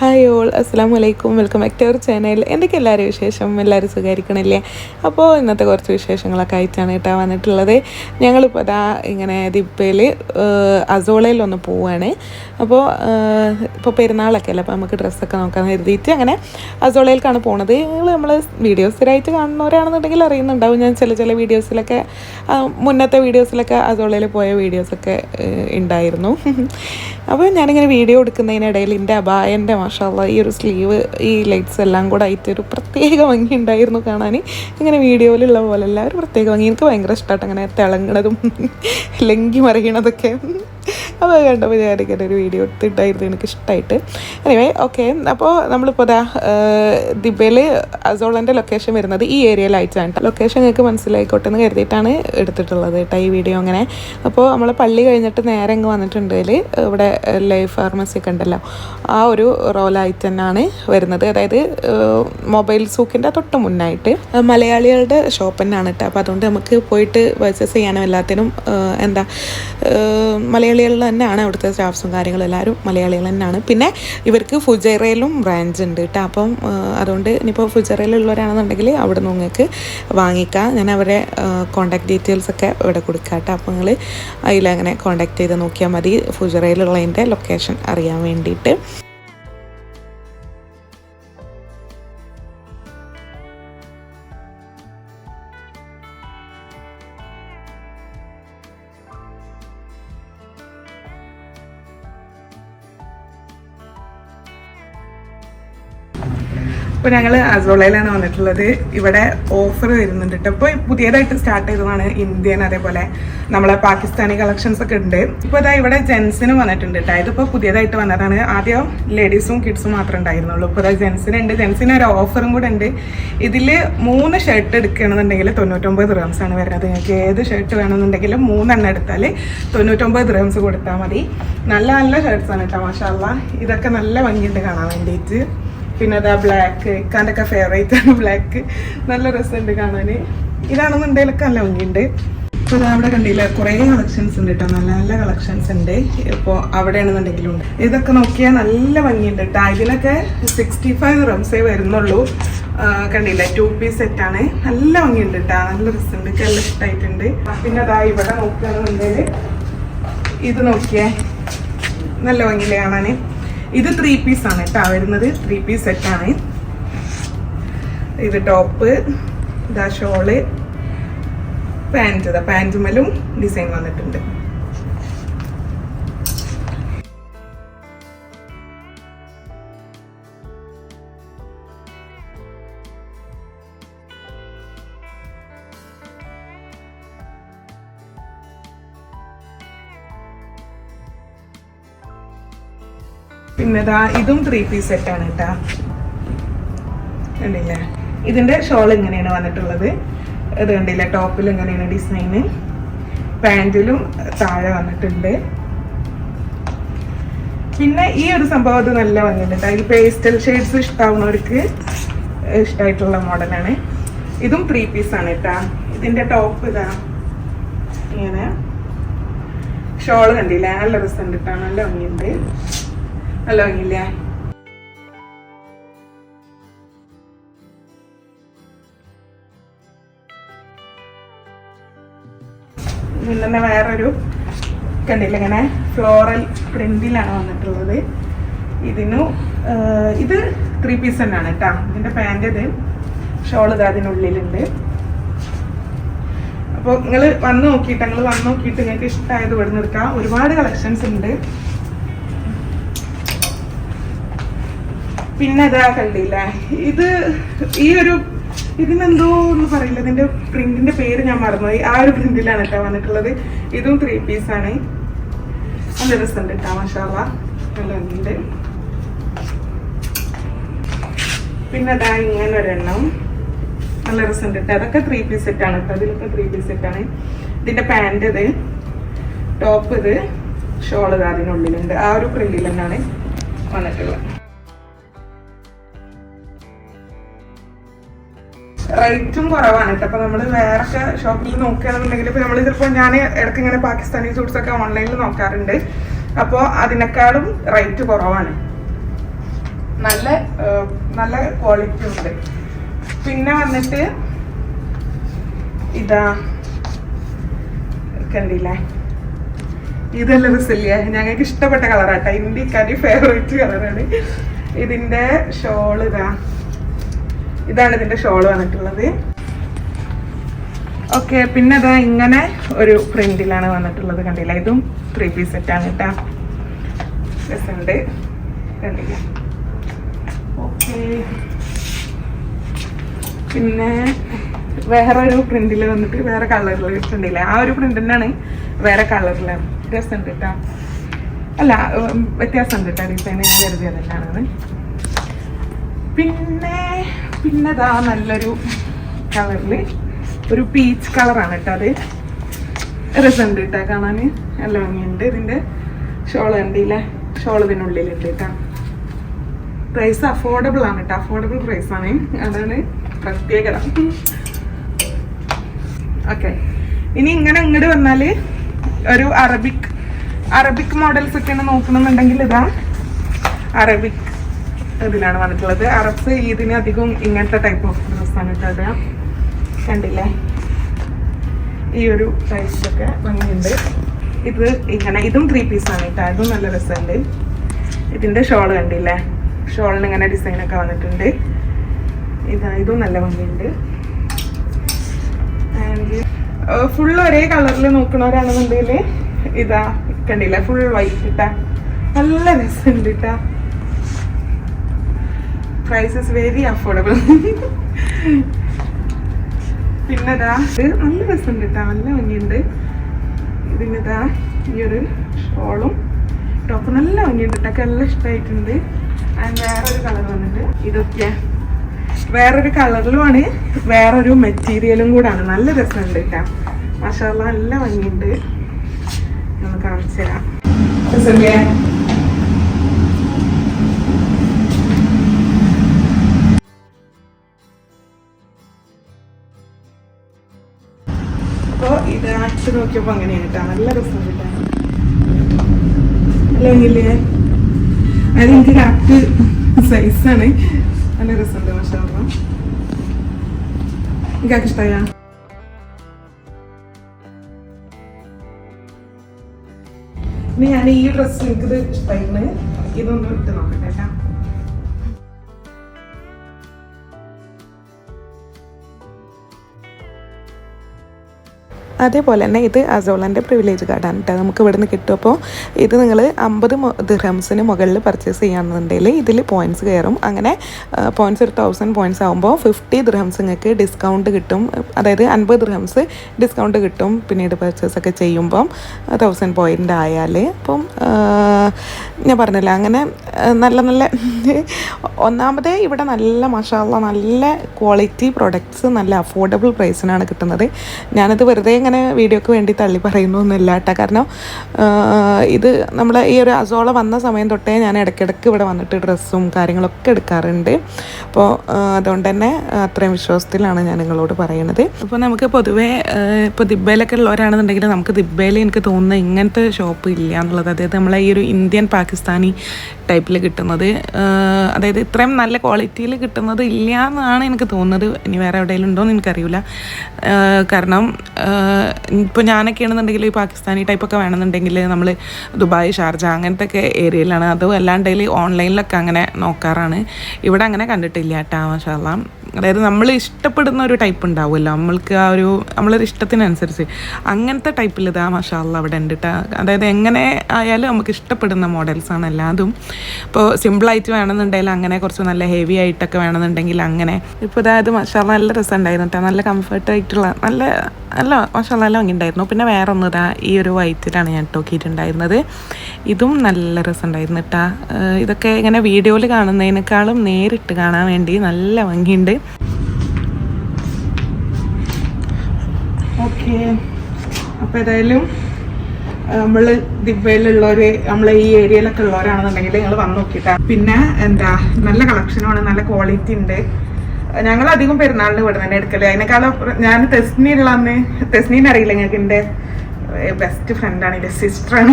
Hi all അസ്സാം വലൈക്കും welcome back to our channel എന്തൊക്കെ എല്ലാവരും വിശേഷം? എല്ലാവരും സുഖമായിരിക്കണില്ലേ? അപ്പോൾ ഇന്നത്തെ കുറച്ച് വിശേഷങ്ങളൊക്കെ ആയിട്ടാണ് കേട്ടോ വന്നിട്ടുള്ളത്. ഞങ്ങളിപ്പോൾ അതാ ഇങ്ങനെ ദിപ്പയിൽ അസോളയിൽ ഒന്ന് പോവുകയാണ് അപ്പോൾ ഇപ്പോൾ പെരുന്നാളൊക്കെ അല്ലേ? അപ്പോൾ നമുക്ക് ഡ്രസ്സൊക്കെ നോക്കാൻ കരുതിയിട്ട് അങ്ങനെ അസോളയിലേക്കാണ് പോണത്. നിങ്ങൾ നമ്മൾ വീഡിയോസ് സ്ഥിരമായിട്ട് കാണുന്നവരാണെന്നുണ്ടെങ്കിൽ അറിയുന്നുണ്ടാവും. ഞാൻ ചില ചില വീഡിയോസിലൊക്കെ മുന്നത്തെ വീഡിയോസിലൊക്കെ അസോളയിൽ പോയ വീഡിയോസൊക്കെ ഉണ്ടായിരുന്നു. അപ്പോൾ ഞാനിങ്ങനെ വീഡിയോ എടുക്കുന്നതിനിടയിൽ എന്റെ അബായന്റെ മാഷാല്ല ഈ ഒരു സ്ലീവ് ഈ ലൈറ്റ്സ് എല്ലാം കൂടെ ആയിട്ട് ഒരു പ്രത്യേക ഭംഗി ഉണ്ടായിരുന്നു കാണാൻ ഇങ്ങനെ വീഡിയോയിലുള്ള പോലെയല്ല ഒരു പ്രത്യേക ഭംഗി. എനിക്ക് ഭയങ്കര ഇഷ്ടമായിട്ട് അങ്ങനെ തിളങ്ങണതും ലങ്കി മറിയണതൊക്കെ. അപ്പോൾ കണ്ടപ്പോൾ ഞാനിങ്ങനെ ഒരു വീഡിയോ എടുത്തിട്ടായിരുന്നു എനിക്ക് ഇഷ്ടമായിട്ട് എനിവേ ഓക്കെ അപ്പോൾ നമ്മളിപ്പോൾ ഇതാ ദിബയിൽ അസോളന്റെ ലൊക്കേഷൻ വരുന്നത് ഈ ഏരിയയിലായിട്ടാണ് കേട്ടോ. ലൊക്കേഷൻ നിങ്ങൾക്ക് മനസ്സിലായിക്കോട്ടെ എന്ന് കരുതിയിട്ടാണ് എടുത്തിട്ടുള്ളത് കേട്ടോ ഈ വീഡിയോ അങ്ങനെ. അപ്പോൾ നമ്മൾ പള്ളി കഴിഞ്ഞിട്ട് നേരെ ഇങ്ങ് വന്നിട്ടുണ്ടെങ്കിൽ ഇവിടെ ലൈഫ് ഫാർമസി ഒക്കെ ഉണ്ടല്ലോ. ആ ഒരു റോലായിട്ട് തന്നെയാണ് വരുന്നത്. അതായത് മൊബൈൽ സൂക്കിന്റെ തൊട്ട് മുന്നായിട്ട് മലയാളികളുടെ ഷോപ്പ് തന്നെയാണ് കേട്ടോ. അപ്പോൾ അതുകൊണ്ട് നമുക്ക് പോയിട്ട് പർച്ചേസ് ചെയ്യാനും എല്ലാത്തിനും എന്താ മലയാളികളുടെ തന്നെയാണ് അവിടുത്തെ സ്റ്റാഫ്സും കാര്യങ്ങളും എല്ലാവരും മലയാളികൾ തന്നെയാണ്. പിന്നെ ഇവർക്ക് ഫുജൈറയിലും ബ്രാഞ്ച് ഉണ്ട് കേട്ടോ അപ്പം അതുകൊണ്ട് ഇനിയിപ്പോൾ ഫുജൈറയിലുള്ളവരാണെന്നുണ്ടെങ്കിൽ അവിടെ നിന്ന് നിങ്ങൾക്ക് വാങ്ങിക്കാം. ഞാൻ അവരെ കോൺടാക്ട് ഡീറ്റെയിൽസ് ഒക്കെ ഇവിടെ കൊടുക്കാം കേട്ടോ അപ്പോൾ നിങ്ങൾ അതിലങ്ങനെ കോൺടാക്ട് ചെയ്ത് നോക്കിയാൽ മതി. ഫുജറയിലുള്ളതിന്റെ ലൊക്കേഷൻ അറിയാൻ വേണ്ടിയിട്ട്. ഇപ്പോൾ ഞങ്ങൾ അസോളയിലാണ് വന്നിട്ടുള്ളത്. ഇവിടെ ഓഫർ വരുന്നുണ്ട് ഇപ്പോൾ പുതിയതായിട്ട് സ്റ്റാർട്ട് ചെയ്തതാണ് ഇന്ത്യൻ അതേപോലെ. നമ്മളെ പാകിസ്ഥാനി കളക്ഷൻസ് ഒക്കെ ഉണ്ട്. ഇപ്പോൾ അതാ ഇവിടെ ജെൻസിന് വന്നിട്ടുണ്ട് കേട്ടോ ഇതിപ്പോൾ പുതിയതായിട്ട് വന്നതാണ്. ആദ്യം ലേഡീസും കിഡ്സും മാത്രമേ ഉണ്ടായിരുന്നുള്ളൂ. ഇപ്പോൾ ഇതാ ജെൻസിനുണ്ട് ജെൻസിന് ഒരു ഓഫറും കൂടെ ഉണ്ട്. ഇതിൽ മൂന്ന് ഷർട്ട് എടുക്കുകയാണെന്നുണ്ടെങ്കിൽ തൊണ്ണൂറ്റൊമ്പത് റംസ് ആണ് വരുന്നത്. നിങ്ങൾക്ക് ഏത് ഷർട്ട് വേണമെന്നുണ്ടെങ്കിലും മൂന്നെണ്ണം എടുത്താൽ തൊണ്ണൂറ്റൊമ്പത് റംസ് കൊടുത്താൽ മതി. നല്ല നല്ല ഷർട്ട്സ് ആണ് കേട്ടോ മാഷാല്ല ഇതൊക്കെ നല്ല ഭംഗിയുണ്ട് കാണാൻ വേണ്ടിയിട്ട്. പിന്നെ അതാ ബ്ലാക്ക് ഇക്കാന്റെ ഒക്കെ ഫേവറേറ്റ് ആണ് ബ്ലാക്ക് നല്ല രസമുണ്ട് കാണാൻ ഇതാണെന്നുണ്ടെങ്കിലൊക്കെ നല്ല ഭംഗിയുണ്ട്. ഇപ്പോൾ ഇതാ അവിടെ കണ്ടില്ല കുറേ കളക്ഷൻസ് ഉണ്ട് കേട്ടോ നല്ല നല്ല കളക്ഷൻസ് ഉണ്ട്. ഇപ്പോൾ അവിടെയാണെന്നുണ്ടെങ്കിലും ഇതൊക്കെ നോക്കിയാൽ നല്ല ഭംഗിയുണ്ട് കേട്ടോ ഇതിനൊക്കെ സിക്സ്റ്റി ഫൈവ് റംസേ വരുന്നുള്ളൂ. കണ്ടില്ല ടു പീസ് സെറ്റ് ആണ്. നല്ല ഭംഗിയുണ്ട് കേട്ടോ നല്ല രസമുണ്ട്. നല്ല ഇഷ്ടമായിട്ടുണ്ട് പിന്നെ അതാ ഇവിടെ നോക്കുകയാണെന്നുണ്ടെങ്കിൽ ഇത് നോക്കിയേ. നല്ല ഭംഗിയിലെ കാണാൻ ഇത് ത്രീ പീസ് ആണ് കേട്ടോ വരുന്നത് ത്രീ പീസ് സെറ്റ് ആണ്. ഇത് ടോപ്പ് ഇതാ ഷോൾ പാന്റ് ഇതാ പാന്റുമലും ഡിസൈൻ വന്നിട്ടുണ്ട്. പിന്നെ ഇതാ ഇതും ത്രീ പീസ് സെറ്റ് ആണ് കേട്ടാ. കണ്ടില്ലേ? ഇതിന്റെ ഷോൾ ഇങ്ങനെയാണ് വന്നിട്ടുള്ളത്. ഇത് കണ്ടില്ല ടോപ്പിൽ ഇങ്ങനെയാണ് ഡിസൈന് പാന്റിലും താഴെ വന്നിട്ടുണ്ട്. പിന്നെ ഈ ഒരു സംഭവം അത് നല്ല വന്നിട്ടുണ്ട് ഈ പേസ്റ്റൽ ഷെയ്ഡ്സ് ഇഷ്ടാവുന്നവർക്ക് ഇഷ്ടമായിട്ടുള്ള മോഡലാണ് ഇതും ത്രീ പീസ് ആണ് കേട്ടാ. ഇതിന്റെ ടോപ്പ് ഇതാ. ഇങ്ങനെ. ഷോൾ കണ്ടില്ല നല്ല രസമുണ്ട് കേട്ടോ. നല്ല ഭംഗിയുണ്ട്. നല്ല ഇല്ല പിന്നെ വേറൊരു കണ്ടില്ല ഇങ്ങനെ ഫ്ലോറൽ പ്രിന്റിലാണ് വന്നിട്ടുള്ളത്. ഇതിനു ഇത് ത്രീ പീസ് തന്നെയാണ് കേട്ടോ. ഇതിന്റെ പാന്റ് ഇത് ഷോൾ ഇത് അതിനുള്ളിലുണ്ട്. അപ്പോൾ നിങ്ങൾ വന്ന് നോക്കിയിട്ട് നിങ്ങൾ വന്ന് നോക്കിയിട്ട് നിങ്ങൾക്ക് ഇഷ്ടമായത് ഇവിടെ എടുക്കാം. ഒരുപാട് കളക്ഷൻസ് ഉണ്ട്. പിന്നെ ഇതാ കണ്ടില്ല. ഇത് ഈ ഒരു ഇതിനെന്തോ എന്ന് പറയില്ല. ഇതിന്റെ പ്രിന്റിന്റെ പേര് ഞാൻ മറന്നുപോയി. ആ ഒരു പ്രിന്റിലാണ് കേട്ടോ വന്നിട്ടുള്ളത്. ഇതും ത്രീ ആണ്. നല്ല രസമുണ്ട് കേട്ടോ മഷാല നല്ല ഉണ്ട്. പിന്നെ അതാ ഇങ്ങനെ ഒരെണ്ണം. നല്ല രസമുണ്ട് കേട്ടോ. അതൊക്കെ ത്രീ പീസ് സെറ്റാണ് കേട്ടോ. ഇതിലൊക്കെ ത്രീ പീസ് സെറ്റാണ് ഇതിന്റെ പാന്റ് ഇത് ടോപ്പ് ഇത് ഷോൾ ഇത് അതിനുള്ളിലുണ്ട്. ആ ഒരു പ്രിന്റിൽ തന്നെയാണ് വന്നിട്ടുള്ളത്. റേറ്റും കുറവാണ്. കേട്ടോ നമ്മൾ നമ്മൾ വേറെ ഷോപ്പിൽ നോക്കുകയാണെന്നുണ്ടെങ്കിൽ ഇപ്പൊ നമ്മൾ ചിലപ്പോൾ ഞാൻ ഇടയ്ക്ക് ഇങ്ങനെ പാകിസ്ഥാനി സൂട്ട്സ് ഒക്കെ ഓൺലൈനിൽ നോക്കാറുണ്ട്. അപ്പോൾ അതിനേക്കാളും റേറ്റ് കുറവാണ്. നല്ല നല്ല ക്വാളിറ്റി ഉണ്ട്. പിന്നെ വന്നിട്ട് ഇതാ കണ്ടില്ലേ? ഇതല്ല റിസല്യ? ഞങ്ങൾക്ക് ഇഷ്ടപ്പെട്ട കളറാട്ടോ ഇന്ത്യക്കാരി ഫേവറേറ്റ് കളറാണ് ഇതിന്റെ ഷോൾ ഇതാ. ഇതാണ് ഇതിന്റെ ഷോൾ വന്നിട്ടുള്ളത്. ഓക്കെ പിന്നെ അത് ഇങ്ങനെ ഒരു പ്രിന്റിലാണ് വന്നിട്ടുള്ളത് കണ്ടില്ല? ഇതും ത്രീ പീസ് സെറ്റാണ് കേട്ടാ രസമുണ്ട്. കണ്ടില്ല? ഓക്കെ. പിന്നെ വേറെ ഒരു പ്രിന്റിൽ വന്നിട്ട് വേറെ കളറിൽ ഇട്ടുണ്ടില്ല ആ ഒരു പ്രിന്റ് തന്നെയാണ് വേറെ കളറിലാണ് രസമുണ്ട് കേട്ടോ അല്ല വ്യത്യാസം വ്യത്യാസമുണ്ട് കേട്ടോ ഡിസൈൻ ഞാൻ കരുതിയത് പിന്നെ പിന്നെ ഇതാ നല്ലൊരു കളറിൽ ഒരു പീച്ച് കളറാണ് കേട്ടോ അത്. രസമുണ്ട് കേട്ടോ കാണാൻ നല്ല ഭംഗിയുണ്ട്. ഇതിന്റെ ഷോൾ കണ്ടില്ല? ഷോൾ ഇതിനുള്ളിലുണ്ട് കേട്ടോ. പ്രൈസ് അഫോർഡബിൾ ആണ് കേട്ടോ. അഫോർഡബിൾ പ്രൈസ് ആണ്. അതാണ് പ്രത്യേകത. ഓക്കെ ഇനി ഇങ്ങനെ ഇങ്ങോട്ട് വന്നാൽ ഒരു അറബിക് അറബിക് മോഡൽസ് ഒക്കെയാണ് നോക്കണമെന്നുണ്ടെങ്കിൽ ഇതാ അറബിക് ഇതിലാണ് വന്നിട്ടുള്ളത്. അറബ്സ് ഇതിനധികം ഇങ്ങനത്തെ ടൈപ്പ് ഓഫ് ഡ്രസ്സാണ് കേട്ടോ കണ്ടില്ലേ? ഈ ഒരു ടൈപ്പിലൊക്കെ ഭംഗിയുണ്ട് ഇത് ഇങ്ങനെ ഇതും ത്രീ പീസാണ് കേട്ടോ. അതും നല്ല രസമുണ്ട്. ഇതിന്റെ ഷോൾ കണ്ടില്ലേ? ഷോളിന് ഇങ്ങനെ ഡിസൈനൊക്കെ വന്നിട്ടുണ്ട്. ഇതാ ഇതും നല്ല ഭംഗിയുണ്ട്. ഫുൾ ഒരേ കളറിൽ നോക്കണവരാണെന്നുണ്ടെങ്കിൽ ഇതാ കണ്ടില്ല? ഫുൾ വൈറ്റ് ഇട്ടാ. നല്ല രസമുണ്ട് ഇട്ടാ പ്രൈസ് ഇസ് വെരി അഫോർഡബിൾ പിന്നെതാ ഇത് നല്ല രസമുണ്ട് കേട്ടോ നല്ല ഭംഗിയുണ്ട്. ഇതിനിതാ ഈ ഒരു ഷോളും ടോപ്പ് നല്ല ഭംഗിയുണ്ട് കേട്ടോ നല്ല ഇഷ്ടമായിട്ടുണ്ട് ആൻഡ് വേറൊരു കളർ വന്നിട്ട് ഇതൊക്കെ വേറൊരു കളറിലുമാണ്. വേറൊരു മെറ്റീരിയലും കൂടാണ്. നല്ല രസമുണ്ട് കേട്ടോ മഷാല നല്ല ഭംഗിയുണ്ട്. നമുക്ക് കാണിച്ചു തരാം. ഇത് അച്ഛൻ നോക്കിയപ്പോ അങ്ങനെയാണ് കേട്ടോ. നല്ല രസം കേട്ടോ. അല്ലെങ്കിലേ അത് എനിക്ക് കറക്റ്റ് സൈസാണ് നല്ല രസമുണ്ട് മഷാള്ള എനിക്ക് ഇഷ്ടമായ ഇനി ഞാൻ ഈ ഡ്രസ്സ് എനിക്കിത് ഇഷ്ടമായിരുന്നു ഇതൊന്ന് ഇട്ട് നോക്കട്ടെ കേട്ടോ. അതേപോലെ തന്നെ ഇത് അസോളന്റെ പ്രിവിലേജ് കാർഡാണ് കേട്ടോ നമുക്ക് ഇവിടെ നിന്ന് കിട്ടും. അപ്പോൾ ഇത് നിങ്ങൾ അമ്പത് ദിർഹംസിന് മുകളിൽ പർച്ചേസ് ചെയ്യുകയാണെന്നുണ്ടെങ്കിൽ ഇതിൽ പോയിന്റ്സ് കയറും. അങ്ങനെ പോയിന്റ്സ് ഒരു തൗസൻഡ് പോയിന്റ്സ് ആകുമ്പോൾ ഫിഫ്റ്റി ദിർഹംസ് നിങ്ങൾക്ക് ഡിസ്കൗണ്ട് കിട്ടും. അതായത് അൻപത് ദിർഹംസ് ഡിസ്കൗണ്ട് കിട്ടും. പിന്നീട് പർച്ചേസ് ഒക്കെ ചെയ്യുമ്പം തൗസൻഡ് പോയിന്റ് ആയാൽ അപ്പം ഞാൻ പറഞ്ഞില്ല അങ്ങനെ നല്ല നല്ല ഒന്നാമതേ ഇവിടെ നല്ല മഷാല നല്ല ക്വാളിറ്റി പ്രൊഡക്ട്സ് നല്ല അഫോർഡബിൾ പ്രൈസിനാണ് കിട്ടുന്നത്. ഞാനത് വെറുതെ ഇങ്ങനെ വീഡിയോക്ക് വേണ്ടി തള്ളി പറയുന്നൊന്നുമില്ല കേട്ടോ. കാരണം ഇത് നമ്മൾ ഈ ഒരു അസോള വന്ന സമയം തൊട്ടേ ഞാൻ ഇടയ്ക്കിടയ്ക്ക് ഇവിടെ വന്നിട്ട് ഡ്രസ്സും കാര്യങ്ങളൊക്കെ എടുക്കാറുണ്ട്. അപ്പോൾ അതുകൊണ്ട് തന്നെ അത്രയും വിശ്വാസത്തിലാണ് ഞാൻ നിങ്ങളോട് പറയുന്നത് അപ്പോൾ നമുക്ക് പൊതുവേ ഇപ്പോൾ ദിബയിലൊക്കെ ഉള്ളവരാണെന്നുണ്ടെങ്കിൽ നമുക്ക് ദിബയിൽ എനിക്ക് തോന്നുന്ന ഇങ്ങനത്തെ ഷോപ്പ് ഇല്ല എന്നുള്ളത്. അതായത് നമ്മളെ ഈ ഒരു ഇന്ത്യൻ പാകിസ്ഥാനി ടൈപ്പിൽ കിട്ടുന്നത്. അതായത് ഇത്രയും നല്ല ക്വാളിറ്റിയിൽ കിട്ടുന്നത് ഇല്ല എന്നാണ് എനിക്ക് തോന്നുന്നത്. ഇനി വേറെ എവിടെയെങ്കിലും ഉണ്ടോയെന്ന് എനിക്കറിയില്ല. കാരണം ഇപ്പോൾ ഞാനൊക്കെ ആണെന്നുണ്ടെങ്കിൽ ഈ പാകിസ്ഥാനി ടൈപ്പൊക്കെ വേണമെന്നുണ്ടെങ്കിൽ നമ്മൾ ദുബായ് ഷാർജ അങ്ങനത്തെ ഒക്കെ ഏരിയയിലാണ് അതും അല്ലാണ്ടെങ്കിൽ ഓൺലൈനിലൊക്കെ അങ്ങനെ നോക്കാറാണ്. ഇവിടെ അങ്ങനെ കണ്ടിട്ടില്ല കേട്ടോ മാഷാല്ല അതായത് നമ്മൾ ഇഷ്ടപ്പെടുന്ന ഒരു ടൈപ്പ് ഉണ്ടാവുമല്ലോ. നമ്മൾക്ക് ആ ഒരു നമ്മളൊരു ഇഷ്ടത്തിനനുസരിച്ച്. അങ്ങനത്തെ ടൈപ്പിൽ ഇതാ മഷാല്ല അവിടെ ഉണ്ട്. അതായത് എങ്ങനെ ആയാലും നമുക്ക് ഇഷ്ടപ്പെടുന്ന മോഡൽസാണ് എല്ലാതും. ഇപ്പോൾ സിമ്പിളായിട്ട് വേണമെന്നുണ്ടെങ്കിൽ അങ്ങനെ കുറച്ച് നല്ല ഹെവി ആയിട്ടൊക്കെ വേണമെന്നുണ്ടെങ്കിൽ അങ്ങനെ. ഇപ്പോൾ അതായത് മഷാല നല്ല രസം ഉണ്ടായിരുന്നു കേട്ടോ നല്ല കംഫർട്ട് ആയിട്ടുള്ള നല്ല നല്ല മഷാല നല്ല ഭംഗിയുണ്ടായിരുന്നു. പിന്നെ വേറെ ഒന്ന് ഇതാ ഈ ഒരു വൈറ്റിലാണ് ഞാൻ നോക്കിയിട്ടുണ്ടായിരുന്നത് ഇതും നല്ല രസം ഉണ്ടായിരുന്നു കേട്ടാ ഇതൊക്കെ ഇങ്ങനെ വീഡിയോയിൽ കാണുന്നതിനേക്കാളും നേരിട്ട് കാണാൻ വേണ്ടി നല്ല ഭംഗിയുണ്ട്. ഓക്കെ. അപ്പോൾ ഏതായാലും നമ്മൾ ദിബയിലുള്ളവർ നമ്മൾ ഈ ഏരിയയിലൊക്കെ ഉള്ളവരാണെന്നുണ്ടെങ്കിൽ നിങ്ങൾ വന്ന് നോക്കിട്ടാ പിന്നെ എന്താ നല്ല കളക്ഷനാണ് നല്ല ക്വാളിറ്റി ഉണ്ട്. ഞങ്ങൾ അധികം പെരുന്നാളിന് ഇവിടെ തന്നെ എടുക്കൽ. അതിനേക്കാളും ഞാൻ തെസ്നിയുള്ള അന്ന് തെസ്നീനെ അറിയില്ല ഞങ്ങൾക്ക് എന്റെ ബെസ്റ്റ് ഫ്രണ്ടാണ് എന്റെ സിസ്റ്ററാണ്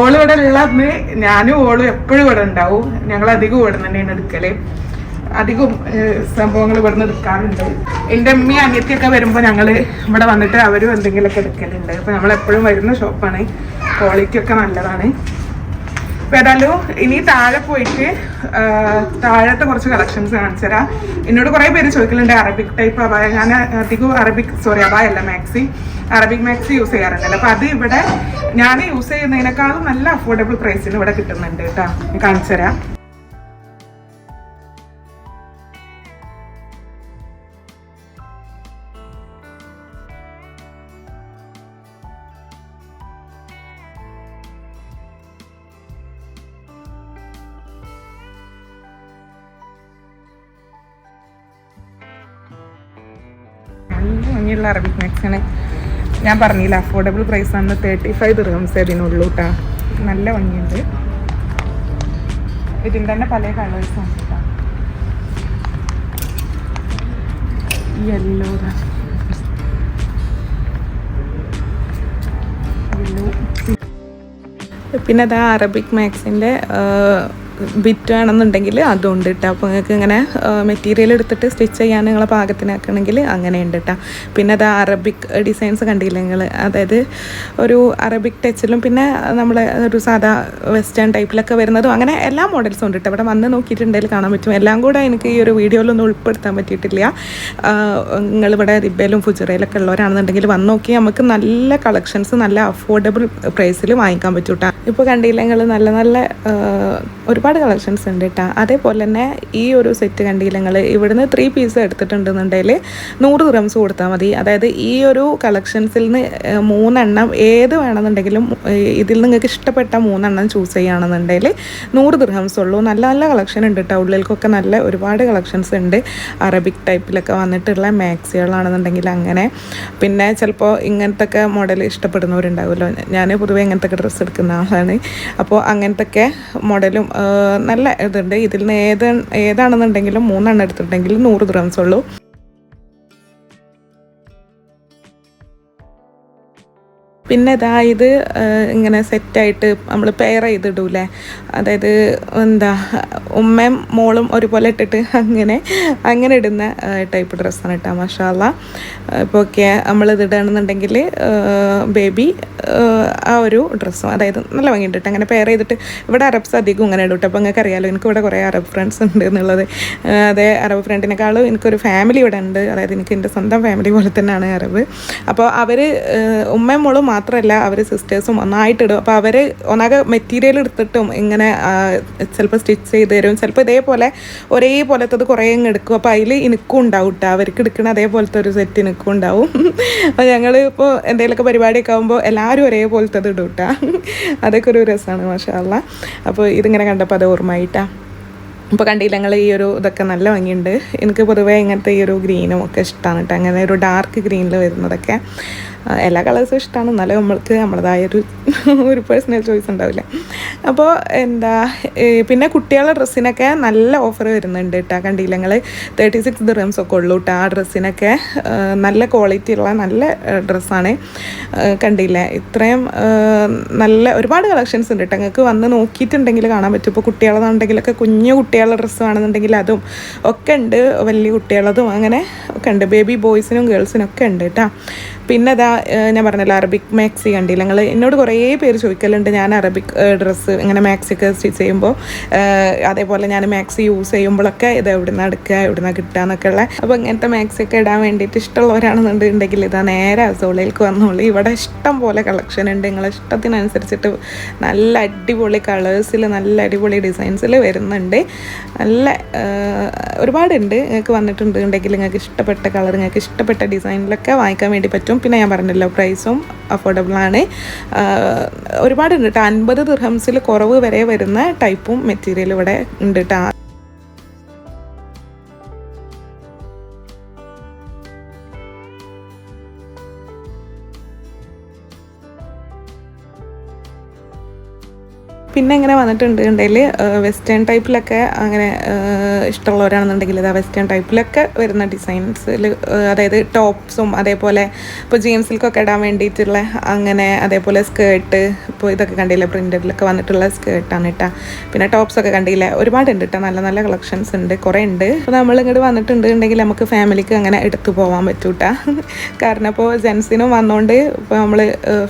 ഓൾ ഇവിടെ ഉള്ളന്ന് ഞാനും ഓളും എപ്പോഴും ഇവിടെ ഉണ്ടാവും. ഞങ്ങൾ അധികം ഇവിടെ തന്നെയാണ് എടുക്കൽ. അധികം സംഭവങ്ങൾ ഇവിടെ നിന്ന് എടുക്കാറുണ്ട്. എന്റെ അമ്മയും അനിയത്തിയൊക്കെ വരുമ്പോൾ ഞങ്ങൾ ഇവിടെ വന്നിട്ട് അവരും എന്തെങ്കിലുമൊക്കെ എടുക്കലുണ്ട്. അപ്പോൾ നമ്മൾ എപ്പോഴും വരുന്ന ഷോപ്പാണ്. ക്വാളിറ്റി ഒക്കെ നല്ലതാണ് ഏതായാലും ഇനി താഴെ പോയിട്ട് താഴത്തെ കുറച്ച് കളക്ഷൻസ് കാണിച്ചു തരാം. എന്നോട് കുറേ പേര് ചോദിക്കലുണ്ട് അറബിക് ടൈപ്പ് അബായ ഞാൻ അധികം അറബിക് സോറി അബായല്ല മാക്സി. അറബിക് മാക്സി യൂസ് ചെയ്യാറുണ്ടല്ലോ. അപ്പം അത് ഇവിടെ ഞാൻ യൂസ് ചെയ്യുന്നതിനേക്കാളും നല്ല അഫോർഡബിൾ പ്രൈസിന് ഇവിടെ കിട്ടുന്നുണ്ട് കേട്ടോ. കാണിച്ചു തരാം. ഭംഗിയുള്ള അറബിക് മാക്സാണ് ഞാൻ പറഞ്ഞില്ല അഫോർഡബിൾ പ്രൈസ് ആണ് തേർട്ടി ഫൈവ് ദിർഹംസ് അതിനുള്ളൂ കേട്ടോ നല്ല ഭംഗിയുണ്ട്. ഇതിന് തന്നെ പല കളേഴ്സാണ് കേട്ടോ യെല്ലോ യെല്ലോ പിന്നെ അതാ അറബിക് മാക്സിന്റെ ബിറ്റ് വേണമെന്നുണ്ടെങ്കിൽ അതും ഉണ്ട് കേട്ടോ അപ്പോൾ നിങ്ങൾക്ക് ഇങ്ങനെ മെറ്റീരിയൽ എടുത്തിട്ട് സ്റ്റിച്ച് ചെയ്യാൻ നിങ്ങളെ പാകത്തിനാക്കണമെങ്കിൽ അങ്ങനെ ഉണ്ട് കേട്ടോ പിന്നെ അത് അറബിക് ഡിസൈൻസ് കണ്ടില്ല നിങ്ങൾ അതായത് ഒരു അറബിക് ടച്ചിലും പിന്നെ നമ്മൾ ഒരു സാധാ വെസ്റ്റേൺ ടൈപ്പിലൊക്കെ വരുന്നതും അങ്ങനെ എല്ലാ മോഡൽസും ഉണ്ട് കേട്ടോ ഇവിടെ വന്ന് നോക്കിയിട്ടുണ്ടെങ്കിൽ കാണാൻ പറ്റും. എല്ലാം കൂടെ എനിക്ക് ഈ ഒരു വീഡിയോയിലൊന്നും ഉൾപ്പെടുത്താൻ പറ്റിയിട്ടില്ല. നിങ്ങളിവിടെ റിബയിലും ഫുജറയിലൊക്കെ ഉള്ളവരാണെന്നുണ്ടെങ്കിൽ വന്ന് നോക്കി നമുക്ക് നല്ല കളക്ഷൻസ് നല്ല അഫോർഡബിൾ പ്രൈസിൽ വാങ്ങിക്കാൻ പറ്റും കേട്ടോ ഇപ്പോൾ നിങ്ങൾ നല്ല നല്ല ആ, ഒരുപാട് കളക്ഷൻസ് ഉണ്ട് കേട്ടോ അതേപോലെ തന്നെ ഈ ഒരു സെറ്റ് കണ്ടില്ല നിങ്ങൾ ഇവിടുന്ന് ത്രീ പീസ് എടുത്തിട്ടുണ്ടെന്നുണ്ടെങ്കിൽ നൂറ് ഗ്രംസ് കൊടുത്താൽ മതി. അതായത് ഈ ഒരു കളക്ഷൻസിൽ നിന്ന് മൂന്നെണ്ണം ഏത് വേണമെന്നുണ്ടെങ്കിലും ഇതിൽ നിങ്ങൾക്ക് ഇഷ്ടപ്പെട്ട മൂന്നെണ്ണം ചൂസ് ചെയ്യുകയാണെന്നുണ്ടെങ്കിൽ നൂറ് ദിർഹംസ് ഉള്ളൂ. നല്ല നല്ല കളക്ഷൻ ഉണ്ട് കേട്ടോ ഉള്ളിലേക്കൊക്കെ നല്ല ഒരുപാട് കളക്ഷൻസ് ഉണ്ട്. അറബിക് ടൈപ്പിലൊക്കെ വന്നിട്ടുള്ള മാക്സികളാണെന്നുണ്ടെങ്കിൽ അങ്ങനെ. പിന്നെ ചിലപ്പോൾ ഇങ്ങനത്തെ ഒക്കെ മോഡൽ ഇഷ്ടപ്പെടുന്നവരുണ്ടാവുമല്ലോ. ഞാൻ പൊതുവേ ഇങ്ങനത്തൊക്കെ ഡ്രസ്സ് എടുക്കുന്ന ആളാണ്. അപ്പോൾ അങ്ങനത്തെ ഒക്കെ മോഡലും നല്ല ഇതുണ്ട്. ഇതിൽ നിന്ന് ഏത് ഏതാണെന്നുണ്ടെങ്കിലും മൂന്നെണ്ണം എടുത്തിട്ടുണ്ടെങ്കിൽ നൂറ് ഗ്രാംസ് ഉള്ളൂ. പിന്നെ ഇതാ ഇത് ഇങ്ങനെ സെറ്റായിട്ട് നമ്മൾ പെയർ ചെയ്തിടൂലേ? അതായത് എന്താ ഉമ്മയും മോളും ഒരുപോലെ ഇട്ടിട്ട് അങ്ങനെ അങ്ങനെ ഇടുന്ന ടൈപ്പ് ഡ്രസ്സാണ് കേട്ടോ മഷാല ഇപ്പോൾ ഒക്കെ നമ്മൾ ഇത് ഇടുകയാണെന്നുണ്ടെങ്കിൽ ബേബി ആ ഒരു ഡ്രസ്സും അതായത് നല്ല ഭംഗി ഇട്ടിട്ട് അങ്ങനെ പെയർ ചെയ്തിട്ട് ഇവിടെ അറബ്സ് അധികം ഇങ്ങനെ ഇടും കേട്ടോ അപ്പോൾ നിങ്ങൾക്ക് അറിയാലോ എനിക്ക് ഇവിടെ കുറേ അറബ് ഫ്രണ്ട്സ് ഉണ്ട് എന്നുള്ളത്. അതേ അറബ് ഫ്രണ്ടിനേക്കാളും എനിക്കൊരു ഫാമിലി ഇവിടെ ഉണ്ട് അതായത് എനിക്ക് എന്റെ സ്വന്തം ഫാമിലി പോലെ തന്നെയാണ് അറബ് അപ്പോൾ അവർ ഉമ്മയും മോളും മാത്രമല്ല അവർ സിസ്റ്റേഴ്സും ഒന്നായിട്ടിടും അപ്പോൾ അവർ ഒന്നാകെ മെറ്റീരിയൽ എടുത്തിട്ടും ഇങ്ങനെ ചിലപ്പോൾ സ്റ്റിച്ച് ചെയ്ത് തരും. ചിലപ്പോൾ ഇതേപോലെ ഒരേപോലത്തത് കുറേ അങ്ങ് എടുക്കും. അപ്പോൾ അതിൽ എനിക്കും ഉണ്ടാവും കേട്ടോ അവർക്ക് എടുക്കണ അതേപോലത്തെ ഒരു സെറ്റ് എനിക്കും ഉണ്ടാവും. അപ്പോൾ ഞങ്ങൾ ഇപ്പോൾ എന്തെങ്കിലുമൊക്കെ പരിപാടിയൊക്കെ ആകുമ്പോൾ എല്ലാവരും ഒരേപോലത്തത് ഇടും കേട്ടോ അതൊക്കെ ഒരു രസമാണ് മാഷാല്ല അപ്പോൾ ഇതിങ്ങനെ കണ്ടപ്പോൾ അത് ഓർമ്മയായിട്ടാ. ഇപ്പോൾ കണ്ടില്ല ഞങ്ങൾ ഈ ഒരു ഇതൊക്കെ നല്ല ഭംഗിയുണ്ട്. എനിക്ക് പൊതുവേ ഇങ്ങനത്തെ ഈ ഒരു ഗ്രീനും ഒക്കെ ഇഷ്ടമാണ് കേട്ടോ അങ്ങനെ ഒരു ഡാർക്ക് ഗ്രീനിൽ വരുന്നതൊക്കെ. എല്ലാ കളേഴ്സും ഇഷ്ടമാണ് എന്നാലും നമ്മൾക്ക് നമ്മളതായ ഒരു ഒരു പേഴ്സണൽ ചോയ്സ് ഉണ്ടാവില്ല. അപ്പോൾ എന്താ പിന്നെ കുട്ടികളുടെ ഡ്രസ്സിനൊക്കെ നല്ല ഓഫർ വരുന്നുണ്ട് കേട്ടോ കണ്ടില്ല ഞങ്ങൾ തേർട്ടി സിക്സ് ദിറംസ് ഒക്കെ ഉള്ളൂ കേട്ടോ ആ ഡ്രസ്സിനൊക്കെ നല്ല ക്വാളിറ്റി ഉള്ള നല്ല ഡ്രസ്സാണ് കണ്ടില്ല? ഇത്രയും നല്ല ഒരുപാട് കളക്ഷൻസ് ഉണ്ട് കേട്ടോ നിങ്ങൾക്ക് വന്ന് നോക്കിയിട്ടുണ്ടെങ്കിൽ കാണാൻ പറ്റും. ഇപ്പോൾ കുട്ടികളെന്നുണ്ടെങ്കിലൊക്കെ കുഞ്ഞു കുട്ടികളുടെ ഡ്രസ്സ് വേണമെന്നുണ്ടെങ്കിൽ അതും ഒക്കെ ഉണ്ട്. വലിയ കുട്ടികളതും അങ്ങനെ ഒക്കെ ഉണ്ട്. ബേബി ബോയ്സിനും ഗേൾസിനും ഒക്കെ ഉണ്ട് കേട്ടോ പിന്നെ അതാ ഞാൻ പറഞ്ഞല്ലോ അറബിക് മാക്സി കണ്ടില്ല. നിങ്ങൾ എന്നോട് കുറേ പേര് ചോദിക്കലുണ്ട്. ഞാൻ അറബിക് ഡ്രസ്സ് ഇങ്ങനെ മാക്സി ഒക്കെ സ്റ്റിച്ച് ചെയ്യുമ്പോൾ അതേപോലെ ഞാൻ മാക്സി യൂസ് ചെയ്യുമ്പോഴൊക്കെ ഇത് എവിടെ നിന്ന് എടുക്കുക എവിടെ നിന്ന് കിട്ടുക എന്നൊക്കെ ഉള്ള. അപ്പോൾ ഇങ്ങനത്തെ മാക്സി ഒക്കെ ഇടാൻ വേണ്ടിയിട്ട് ഇഷ്ടമുള്ളവരാണെന്നുണ്ടെങ്കിൽ ഇതാ നേരെ അസോളയിലേക്ക് വന്നോളൂ. ഇവിടെ ഇഷ്ടം പോലെ കളക്ഷൻ ഉണ്ട്. നിങ്ങളെ ഇഷ്ടത്തിനനുസരിച്ചിട്ട് നല്ല അടിപൊളി കളേഴ്സിൽ നല്ല അടിപൊളി ഡിസൈൻസിൽ വരുന്നുണ്ട്. നല്ല ഒരുപാടുണ്ട്. നിങ്ങൾക്ക് വന്നിട്ടുണ്ടെങ്കിൽ നിങ്ങൾക്ക് ഇഷ്ടപ്പെട്ട കളർ നിങ്ങൾക്ക് ഇഷ്ടപ്പെട്ട ഡിസൈനിലൊക്കെ വാങ്ങിക്കാൻ വേണ്ടി പറ്റും. പിന്നെ ഞാൻ പറഞ്ഞല്ലോ പ്രൈസും അഫോർഡബിൾ ആണ്. ഒരുപാട് ഒരുപാടുണ്ട്. കേട്ടോ അൻപത് ദിർഹംസിൽ കുറവ് വരെ വരുന്ന ടൈപ്പും മെറ്റീരിയൽ ഇവിടെ ഉണ്ട് കേട്ടോ പിന്നെ ഇങ്ങനെ വന്നിട്ടുണ്ട് ഉണ്ടെങ്കിൽ വെസ്റ്റേൺ ടൈപ്പിലൊക്കെ അങ്ങനെ ഇഷ്ടമുള്ളവരാണെന്നുണ്ടെങ്കിൽ ഇതാ വെസ്റ്റേൺ ടൈപ്പിലൊക്കെ വരുന്ന ഡിസൈൻസിൽ അതായത് ടോപ്സും അതേപോലെ ഇപ്പോൾ ജീൻസിൽക്കൊക്കെ ഇടാൻ വേണ്ടിയിട്ടുള്ള അങ്ങനെ അതേപോലെ സ്കേർട്ട് ഇപ്പോൾ ഇതൊക്കെ കണ്ടില്ലേ പ്രിന്റഡിലൊക്കെ വന്നിട്ടുള്ള സ്കേർട്ടാണ് കേട്ടോ പിന്നെ ടോപ്സൊക്കെ കണ്ടില്ലേ ഒരുപാട് ഉണ്ട് കേട്ടോ നല്ല നല്ല കളക്ഷൻസ് ഉണ്ട് കുറേ ഉണ്ട്. അപ്പോൾ നമ്മൾ ഇങ്ങോട്ട് വന്നിട്ടുണ്ട് ഉണ്ടെങ്കിൽ നമുക്ക് ഫാമിലിക്ക് അങ്ങനെ എടുത്തു പോകാൻ പറ്റൂട്ടാ കാരണം ഇപ്പോൾ ജെൻസിനും വന്നുകൊണ്ട് ഇപ്പോൾ നമ്മൾ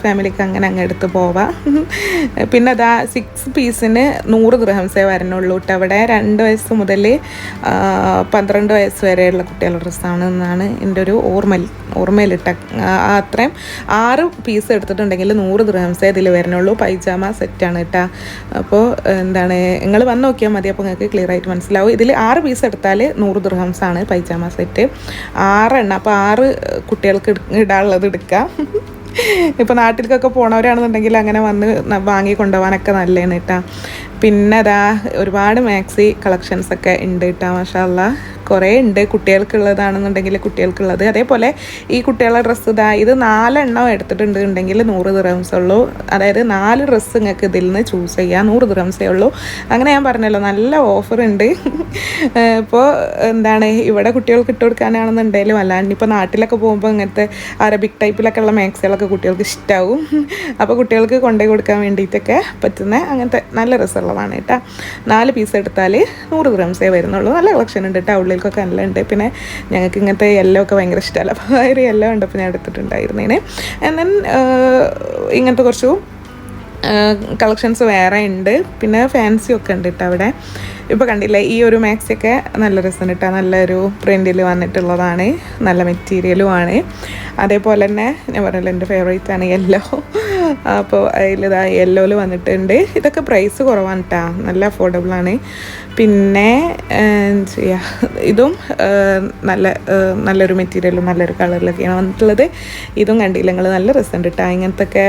ഫാമിലിക്ക് അങ്ങനെ അങ്ങ് എടുത്ത് പോവാം. പിന്നെ അതാ സിക്സ് പീസിന് നൂറ് ഗ്രഹംസേ വരണുള്ളൂ കേട്ടോ. അവിടെ രണ്ട് വയസ്സ് മുതൽ പന്ത്രണ്ട് വയസ്സ് വരെയുള്ള കുട്ടികളുടെ ഡ്രസ്സാണ് എന്നാണ് എന്റെ ഒരു ഓർമ്മയിൽ ഓർമ്മയിലിട്ട അത്രയും ആറ് പീസ് എടുത്തിട്ടുണ്ടെങ്കിൽ നൂറ് ദ്രഹംസേ ഇതിൽ വരണുള്ളൂ പൈജാമ സെറ്റാണ് കേട്ടോ. അപ്പോൾ എന്താണ് നിങ്ങൾ വന്ന് നോക്കിയാൽ മതി. അപ്പോൾ നിങ്ങൾക്ക് ക്ലിയർ ആയിട്ട് മനസ്സിലാവും. ഇതിൽ ആറ് പീസ് എടുത്താൽ നൂറ് ദൃഹംസാണ് പൈജാമ സെറ്റ്. ആറെണ്ണം അപ്പോൾ ആറ് കുട്ടികൾക്ക് ഇടാനുള്ളത് എടുക്കാം. ഇപ്പോൾ നാട്ടിലേക്കൊക്കെ പോണവരാണെന്നുണ്ടെങ്കിൽ അങ്ങനെ വന്ന് വാങ്ങി കൊണ്ടുപോകാനൊക്കെ നല്ലതാണ് കേട്ടോ പിന്നെ അതാ ഒരുപാട് മാക്സി കളക്ഷൻസൊക്കെ ഉണ്ട് കേട്ടോ മാഷാല്ല കുറേ ഉണ്ട് കുട്ടികൾക്കുള്ളതാണെന്നുണ്ടെങ്കിൽ കുട്ടികൾക്കുള്ളത്. അതേപോലെ ഈ കുട്ടികളുടെ ഡ്രസ്സ് ഇതാ ഇത് നാലെണ്ണം എടുത്തിട്ടുണ്ട് നൂറ് ദിറംസ് ഉള്ളൂ. അതായത് നാല് ഡ്രസ്സ് നിങ്ങൾക്ക് ഇതിൽ നിന്ന് ചൂസ് ചെയ്യാം. നൂറ് ദിറംസേ ഉള്ളൂ. അങ്ങനെ ഞാൻ പറഞ്ഞല്ലോ നല്ല ഓഫർ ഉണ്ട്. ഇപ്പോൾ എന്താണ് ഇവിടെ കുട്ടികൾക്ക് ഇട്ട് കൊടുക്കാനാണെന്നുണ്ടെങ്കിലും അല്ലാണ്ട് ഇപ്പോൾ നാട്ടിലൊക്കെ പോകുമ്പോൾ ഇങ്ങനത്തെ അറബിക് ടൈപ്പിലൊക്കെ ഉള്ള മാക്സികളൊക്കെ കുട്ടികൾക്ക് ഇഷ്ടമാവും അപ്പോൾ കുട്ടികൾക്ക് കൊണ്ടുപോയി കൊടുക്കാൻ വേണ്ടിയിട്ടൊക്കെ പറ്റുന്ന അങ്ങനത്തെ നല്ല രസമുള്ളതാണ് കേട്ടോ. നാല് പീസ് എടുത്താൽ നൂറ് ഗ്രാംസേ വരുന്നുള്ളൂ. നല്ല കളക്ഷൻ ഉണ്ട് കേട്ടോ ഉള്ളിലേക്കൊക്കെ നല്ല ഉണ്ട് പിന്നെ ഞങ്ങൾക്ക് ഇങ്ങനത്തെ യെല്ലോ ഒക്കെ ഭയങ്കര ഇഷ്ടമല്ല. അപ്പോൾ ആ ഒരു യെല്ലോ ഞാൻ എടുത്തിട്ടുണ്ടായിരുന്നേനെ. ആൻഡ് ദെൻ ഇങ്ങനത്തെ കുറച്ചു കളക്ഷൻസ് വേറെ ഉണ്ട്. പിന്നെ ഫാൻസി ഒക്കെ ഉണ്ട് കേട്ടോ അവിടെ. ഇപ്പോൾ കണ്ടില്ലേ ഈ ഒരു മാക്സിയൊക്കെ നല്ല രസം കേട്ടോ നല്ലൊരു പ്രിന്റിൽ വന്നിട്ടുള്ളതാണ്. നല്ല മെറ്റീരിയലും ആണ്. അതേപോലെ തന്നെ ഞാൻ പറഞ്ഞല്ലോ എന്റെ ഫേവറേറ്റ് ആണ് യെല്ലോ അപ്പോൾ അതിലിതാ യെല്ലോയിൽ വന്നിട്ടുണ്ട്. ഇതൊക്കെ പ്രൈസ് കുറവാണ് കേട്ടോ നല്ല അഫോർഡബിൾ ആണ്. പിന്നെ എന്താ ചെയ്യുക ഇതും നല്ല നല്ലൊരു മെറ്റീരിയലും നല്ലൊരു കളറിലൊക്കെയാണ് വന്നിട്ടുള്ളത്. ഇതും കണ്ടില്ല നിങ്ങൾ നല്ല രസമുണ്ട് കേട്ടോ ഇങ്ങനത്തെ ഒക്കെ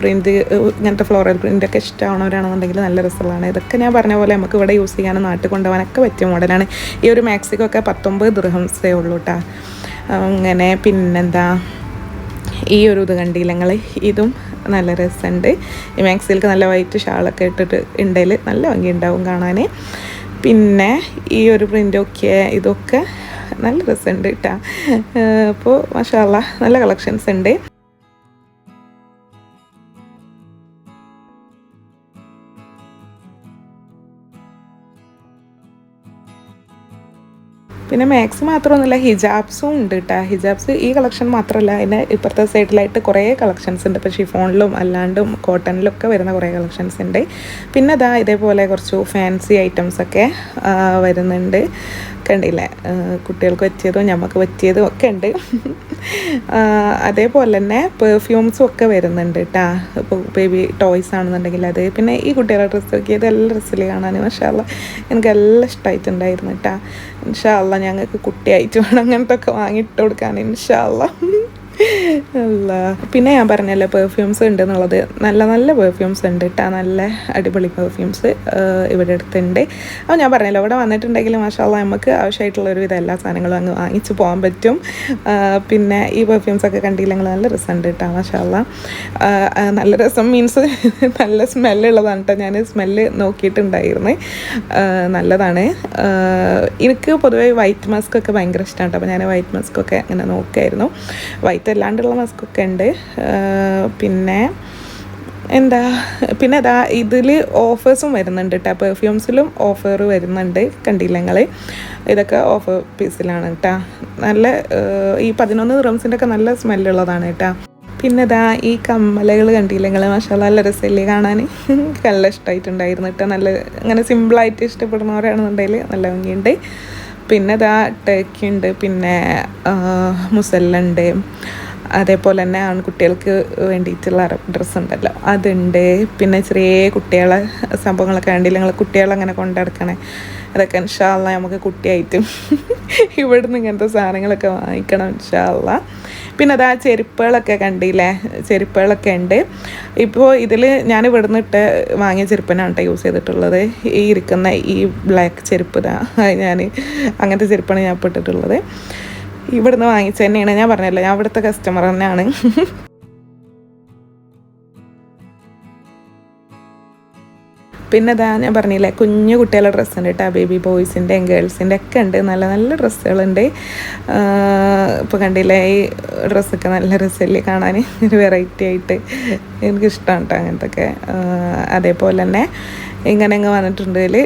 പ്രിന്റ് ഇങ്ങനത്തെ ഫ്ലോറൽ പ്രിന്റൊക്കെ ഇഷ്ടമാണവരാണെന്നുണ്ടെങ്കിൽ നല്ല രസമുള്ളതാണ്. ഇതൊക്കെ ഞാൻ പറഞ്ഞ പോലെ നമുക്ക് ഇവിടെ യൂസ് ചെയ്യാനും നാട്ടിൽ കൊണ്ടുപോകാനൊക്കെ പറ്റിയ മോഡലാണ് ഈ ഒരു മാക്സിക്കൊക്കെ പത്തൊമ്പത് ദൃഹംസേ ഉള്ളൂ കേട്ടോ അങ്ങനെ പിന്നെന്താ ഈ ഒരു ഇത് കണ്ടില്ല നിങ്ങൾ ഇതും നല്ല രസമുണ്ട്. ഈ മാക്സിൽക്ക് നല്ല വൈറ്റ് ഷാളൊക്കെ ഇട്ടിട്ട് ഉണ്ടെങ്കിൽ നല്ല ഭംഗി ഉണ്ടാവും കാണാൻ പിന്നെ ഈ ഒരു പ്രിന്റൊക്കെ ഇതൊക്കെ നല്ല രസമുണ്ട് കേട്ടോ അപ്പോൾ മഷാല്ല നല്ല കളക്ഷൻസ് ഉണ്ട് പിന്നെ മാക്സ് മാത്രമൊന്നുമില്ല ഹിജാബ്സും ഉണ്ട് കേട്ടോ ഹിജാബ്സ് ഈ കളക്ഷൻ മാത്രമല്ല അതിന്റെ ഇപ്പുറത്തെ സൈഡിലായിട്ട് കുറേ കളക്ഷൻസ് ഉണ്ട്. ഇപ്പോൾ ഷിഫോണിലും അല്ലാണ്ടും കോട്ടണിലും ഒക്കെ വരുന്ന കുറേ കളക്ഷൻസ് ഉണ്ട്. പിന്നെ അതാ ഇതേപോലെ കുറച്ച് ഫാൻസി ഐറ്റംസ് ഒക്കെ വരുന്നുണ്ട്. കണ്ടില്ലേ? കുട്ടികൾക്ക് പറ്റിയതും ഞമ്മക്ക് പറ്റിയതും ഒക്കെ ഉണ്ട്. അതേപോലെ തന്നെ പെർഫ്യൂംസും ഒക്കെ വരുന്നുണ്ട് കേട്ടാ ഇപ്പോൾ ബേബി ടോയ്സ് ആണെന്നുണ്ടെങ്കിൽ അത്. പിന്നെ ഈ കുട്ടികളുടെ ഡ്രസ്സൊക്കെ ഇതെല്ലാം ഡ്രസ്സിൽ കാണാൻ മഷാല്ല എനിക്ക് എല്ലാം ഇഷ്ടമായിട്ടുണ്ടായിരുന്നു കേട്ടാ ഇൻഷാല്ല ഞങ്ങൾക്ക് കുട്ടിയായിട്ട് വേണം അങ്ങനത്തെ ഒക്കെ വാങ്ങിയിട്ട് കൊടുക്കാൻ ഇൻഷാല്ല അല്ല പിന്നെ ഞാൻ പറഞ്ഞല്ലോ പെർഫ്യൂംസ് ഉണ്ട് എന്നുള്ളത് നല്ല നല്ല പെർഫ്യൂംസ് ഉണ്ട് കേട്ടോ നല്ല അടിപൊളി പെർഫ്യൂംസ് ഇവിടെ അടുത്തുണ്ട്. അപ്പോൾ ഞാൻ പറഞ്ഞല്ലോ ഇവിടെ വന്നിട്ടുണ്ടെങ്കിൽ മാഷാല്ല നമുക്ക് ആവശ്യമായിട്ടുള്ള ഒരു എല്ലാ സാധനങ്ങളും അങ്ങ് വാങ്ങിച്ച് പോകാൻ പറ്റും. പിന്നെ ഈ പെർഫ്യൂംസ് ഒക്കെ കണ്ടില്ലെങ്കിൽ നല്ല രസമുണ്ട് കേട്ടോ മാഷാല്ല നല്ല രസം മീൻസ് നല്ല സ്മെല്ലുള്ളതാണ് കേട്ടോ ഞാൻ സ്മെല്ല് നോക്കിയിട്ടുണ്ടായിരുന്നു. നല്ലതാണ്. എനിക്ക് പൊതുവേ വൈറ്റ് മാസ്ക് ഒക്കെ ഭയങ്കര ഇഷ്ടമാണ് കേട്ടോ അപ്പോൾ ഞാൻ വൈറ്റ് മാസ്ക് ഒക്കെ അങ്ങനെ നോക്കായിരുന്നു. വൈറ്റ് അല്ലാണ്ടുള്ള മാസ്ക് ഒക്കെ ഉണ്ട്. പിന്നെ എന്താ പിന്നെ അതാ ഇതിൽ ഓഫേഴ്സും വരുന്നുണ്ട് കേട്ടോ പെർഫ്യൂംസിലും ഓഫർ വരുന്നുണ്ട് കണ്ടില്ല നിങ്ങൾ ഇതൊക്കെ ഓഫർ പീസിലാണ് കേട്ടോ നല്ല ഈ പതിനൊന്ന് റൂംസിന്റെ ഒക്കെ നല്ല സ്മെല്ലുള്ളതാണ് കേട്ടോ പിന്നെ ഇതാ ഈ കമ്മലകൾ കണ്ടില്ല നിങ്ങൾ മഷാല നല്ല രസമല്ലേ കാണാൻ നല്ല ഇഷ്ടമായിട്ടുണ്ടായിരുന്നു കേട്ടോ നല്ല അങ്ങനെ സിമ്പിളായിട്ട് ഇഷ്ടപ്പെടുന്നവരാണെന്നുണ്ടെങ്കിൽ നല്ല ഭംഗിയുണ്ട്. പിന്നെ ഇതാ ടേക്കി ഉണ്ട് പിന്നെ മുസല്ല ഉണ്ട് അതേപോലെ തന്നെ ആൺകുട്ടികൾക്ക് വേണ്ടിയിട്ടുള്ള ഡ്രസ്സ് ഉണ്ടല്ലോ അതുണ്ട്. പിന്നെ ചെറിയ കുട്ടികളെ സംഭവങ്ങളൊക്കെ കണ്ടില്ല? നിങ്ങൾ കുട്ടികളെ അങ്ങനെ കൊണ്ടെടുക്കണേ? അതൊക്കെ ഇൻഷാല്ല നമുക്ക് കുട്ടിയായിട്ടും ഇവിടുന്ന് ഇങ്ങനത്തെ സാധനങ്ങളൊക്കെ വാങ്ങിക്കണം ഇൻഷാല്ല പിന്നെ അതാ ചെരുപ്പുകളൊക്കെ കണ്ടില്ലേ? ചെരുപ്പുകളൊക്കെ ഉണ്ട്. ഇപ്പോൾ ഇതിൽ ഞാൻ ഇവിടുന്ന് ഇട്ട് വാങ്ങിയ ചെരുപ്പനാണ് കേട്ടോ യൂസ് ചെയ്തിട്ടുള്ളത്. ഈ ഇരിക്കുന്ന ഈ ബ്ലാക്ക് ചെരുപ്പ് ഇതാ ഞാൻ അങ്ങനത്തെ ചെരുപ്പാണ് ഞാൻ ഇട്ടിട്ടുള്ളത്. ഇവിടുന്ന് വാങ്ങിച്ചു തന്നെയാണ് ഞാൻ പറഞ്ഞല്ലോ ഞാൻ ഇവിടുത്തെ കസ്റ്റമർ തന്നെയാണ്. പിന്നെ ഇതാ ഞാൻ പറഞ്ഞില്ലേ കുഞ്ഞു കുട്ടികളുടെ ഡ്രസ്സ് ഉണ്ട് കേട്ടോ ബേബി ബോയ്സിന്റെയും ഗേൾസിന്റെ ഒക്കെ ഉണ്ട്. നല്ല നല്ല ഡ്രസ്സുകളുണ്ട്. ഇപ്പോൾ കണ്ടില്ലേ ഈ ഡ്രസ്സൊക്കെ നല്ല രസമല്ലേ കാണാൻ? ഒരു വെറൈറ്റി ആയിട്ട്. എനിക്കിഷ്ടമാണ് കേട്ടോ അങ്ങനത്തൊക്കെ. അതേപോലെ തന്നെ ഇങ്ങനെ അങ്ങ് വന്നിട്ടുണ്ടെങ്കിൽ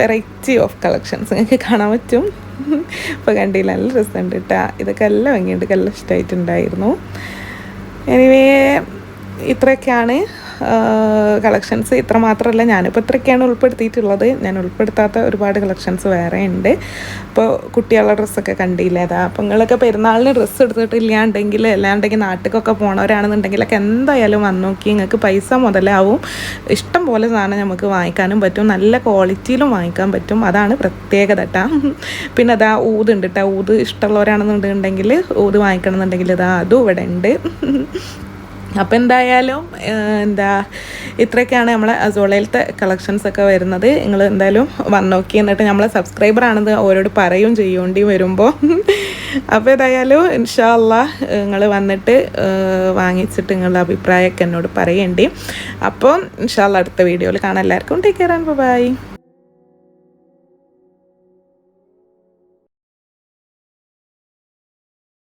വെറൈറ്റി ഓഫ് കളക്ഷൻസ് നിങ്ങൾക്ക് കാണാൻ പറ്റും. ഇപ്പോൾ കണ്ടില്ല നല്ല രസമുണ്ട് കേട്ടോ ഇതൊക്കെ എല്ലാം ഭംഗിയുണ്ട് എല്ലാം ഇഷ്ടമായിട്ടുണ്ടായിരുന്നു. എനിവേ ഇത്രയൊക്കെയാണ്. കളക്ഷൻസ് ഇത്ര മാത്രമല്ല ഞാനിപ്പോൾ ഇത്രയൊക്കെയാണ് ഉൾപ്പെടുത്തിയിട്ടുള്ളത്. ഞാൻ ഉൾപ്പെടുത്താത്ത ഒരുപാട് കളക്ഷൻസ് വേറെ ഉണ്ട്. ഇപ്പോൾ കുട്ടികളുടെ ഡ്രസ്സൊക്കെ കണ്ടില്ലേ? അതാ അപ്പോൾ നിങ്ങളൊക്കെ പെരുന്നാളിന് ഡ്രസ്സ് എടുത്തിട്ടില്ലാണ്ടെങ്കിൽ അല്ലാണ്ടെങ്കിൽ നാട്ടിലൊക്കെ പോണവരാണെന്നുണ്ടെങ്കിലൊക്കെ എന്തായാലും വന്ന് നോക്കി നിങ്ങൾക്ക് പൈസ മുതലാവും. ഇഷ്ടം പോലെ സാധനം നമുക്ക് വാങ്ങിക്കാനും പറ്റും. നല്ല ക്വാളിറ്റിയിലും വാങ്ങിക്കാൻ പറ്റും. അതാണ് പ്രത്യേകത കേട്ടാ പിന്നെ അതാ ഊത് ഉണ്ട് കേട്ടോ ഊത് ഇഷ്ടമുള്ളവരാണെന്നുണ്ടെങ്കിൽ ഊത് വാങ്ങിക്കണം എന്നുണ്ടെങ്കിൽ ഇതാ അതും ഇവിടെ ഉണ്ട്. അപ്പോൾ എന്തായാലും എന്താ ഇത്രയൊക്കെയാണ് നമ്മളെ അസോളയിലത്തെ കളക്ഷൻസ് ഒക്കെ വരുന്നത്. നിങ്ങൾ എന്തായാലും വന്ന് നോക്കി എന്നിട്ട് നമ്മളെ സബ്സ്ക്രൈബർ ആണെന്ന് ഓരോട് പറയും ചെയ്യേണ്ടി വരുമ്പോൾ അപ്പോൾ ഏതായാലും ഇൻഷാല്ല നിങ്ങൾ വന്നിട്ട് വാങ്ങിച്ചിട്ട് നിങ്ങളുടെ അഭിപ്രായമൊക്കെ എന്നോട് പറയേണ്ടി. അപ്പോൾ ഇൻഷാല്ല അടുത്ത വീഡിയോയിൽ കാണാം. എല്ലാവർക്കും ടേക്ക് കെയർ ആൻഡ് ബൈ